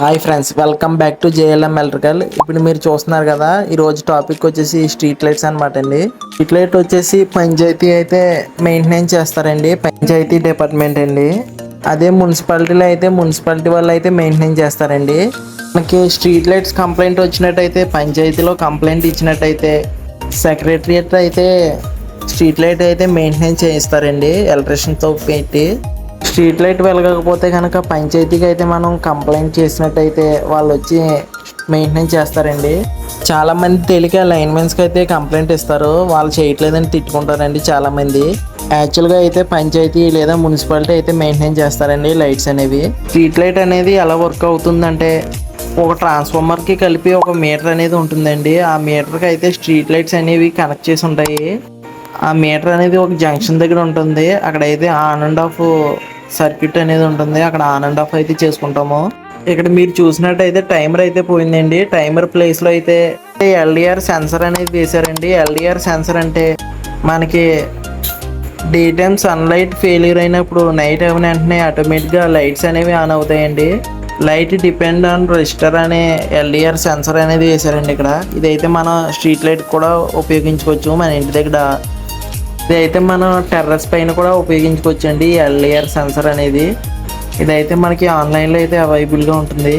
Hi friends welcome back to JLM electrical ఇప్పుడు మీరు చూస్తున్నారు కదా ఈరోజు టాపిక్ వచ్చేసి స్ట్రీట్ లైట్స్ అనమాట అండి. స్ట్రీట్ లైట్ వచ్చేసి పంచాయతీ అయితే మెయింటెనెన్స్ చేస్తారండి పంచాయతీ డిపార్ట్మెంట్ అండి. అదే మున్సిపాలిటీలో అయితే మున్సిపాలిటీ వాళ్ళు అయితే మెయింటెనెన్స్ చేస్తారండి. మనకి స్ట్రీట్ లైట్స్ కంప్లైంట్ వచ్చినట్టయితే పంచాయతీలో కంప్లైంట్ ఇచ్చినట్టయితే సెక్రటరియట్ అయితే స్ట్రీట్ లైట్ అయితే మెయింటెనెన్స్ చేయిస్తారండి ఎలక్ట్రిషియన్తో పెట్టి. స్ట్రీట్ లైట్ వెలగకపోతే కనుక పంచాయతీకి అయితే మనం కంప్లైంట్ చేసినట్టయితే వాళ్ళు వచ్చి మెయింటెనెన్స్ చేస్తారండి. చాలామంది తేలిక లైన్మెన్స్కి అయితే కంప్లైంట్ ఇస్తారు. వాళ్ళు చేయట్లేదని తిట్టుకుంటారండి చాలామంది. యాక్చువల్గా అయితే పంచాయతీ లేదా మున్సిపాలిటీ అయితే మెయింటైన్ చేస్తారండి లైట్స్ అనేవి. స్ట్రీట్ లైట్ అనేది ఎలా వర్క్ అవుతుందంటే ఒక ట్రాన్స్ఫార్మర్కి కలిపి ఒక మీటర్ అనేది ఉంటుందండి. ఆ మీటర్కి అయితే స్ట్రీట్ లైట్స్ అనేవి కనెక్ట్ చేసి ఉంటాయి. ఆ మీటర్ అనేది ఒక జంక్షన్ దగ్గర ఉంటుంది. అక్కడైతే ఆన్ అండ్ ఆఫ్ సర్క్యూట్ అనేది ఉంటుంది. అక్కడ ఆన్ అండ్ ఆఫ్ అయితే చేసుకుంటాము. ఇక్కడ మీరు చూసినట్టయితే టైమర్ అయితే పోయిందండి. టైమర్ ప్లేస్లో అయితే ఎల్డిఆర్ సెన్సర్ అనేది వేశారండి. ఎల్డిఆర్ సెన్సర్ అంటే మనకి డే టైం సన్లైట్ ఫెయిల్యూర్ అయినప్పుడు నైట్ అయిన వెంటనే ఆటోమేటిక్గా లైట్స్ అనేవి ఆన్ అవుతాయండి. లైట్ డిపెండ్ ఆన్ రెజిస్టర్ అనే ఎల్డిఆర్ సెన్సర్ అనేది వేశారండి ఇక్కడ. ఇదైతే మన స్ట్రీట్ లైట్ కూడా ఉపయోగించుకోవచ్చు. మన ఇంటి దగ్గర ఇదైతే మనం టెర్రస్ పైన కూడా ఉపయోగించుకోవచ్చు అండి ఎల్ఏఆర్ సెన్సర్ అనేది. ఇదైతే మనకి ఆన్లైన్లో అయితే అవైలబుల్గా ఉంటుంది.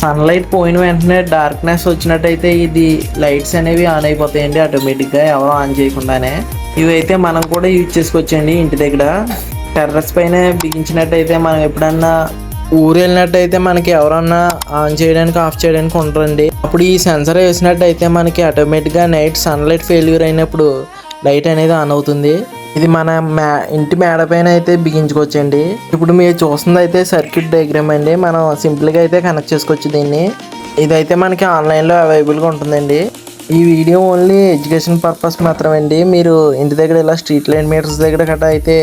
సన్లైట్ పోయిన వెంటనే డార్క్నెస్ వచ్చినట్టయితే ఇది లైట్స్ అనేవి ఆన్ అయిపోతాయండి ఆటోమేటిక్గా ఎవరో ఆన్ చేయకుండానే. ఇవైతే మనం కూడా యూజ్ చేసుకోవచ్చండి ఇంటి దగ్గర. టెర్రస్ పైన బిగించినట్టయితే మనం ఎప్పుడన్నా ఊరు వెళ్ళినట్టయితే మనకి ఎవరన్నా ఆన్ చేయడానికి ఆఫ్ చేయడానికి ఉండరండి. అప్పుడు ఈ సెన్సర్ వేసినట్టయితే మనకి ఆటోమేటిక్గా నైట్ సన్లైట్ ఫెయిల్యూర్ అయినప్పుడు లైట్ అనేది ఆన్ అవుతుంది. ఇది మన మే ఇంటి మేడ పైన అయితే బిగించుకోవచ్చండి. ఇప్పుడు మీరు చూస్తుంది అయితే సర్క్యూట్ డయాగ్రామ్ అండి. మనం సింపుల్గా అయితే కనెక్ట్ చేసుకోవచ్చు దీన్ని. ఇదైతే మనకి ఆన్లైన్లో అవైలబుల్గా ఉంటుందండి. ఈ వీడియో ఓన్లీ ఎడ్యుకేషన్ పర్పస్ మాత్రమే అండి మీరు ఇంటి దగ్గర ఇలా స్ట్రీట్ లైట్ మీటర్స్ దగ్గర గట్రా అయితే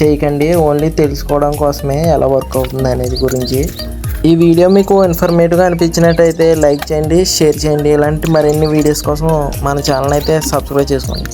చేయకండి. ఓన్లీ తెలుసుకోవడం కోసమే ఎలా వర్క్ అవుతుంది అనేది గురించి. ఈ వీడియో మీకు ఇన్ఫర్మేటివ్గా అనిపించినట్టయితే లైక్ చేయండి షేర్ చేయండి. ఇలాంటి మరిన్ని వీడియోస్ కోసం మన ఛానల్ అయితే సబ్స్క్రైబ్ చేసుకోండి.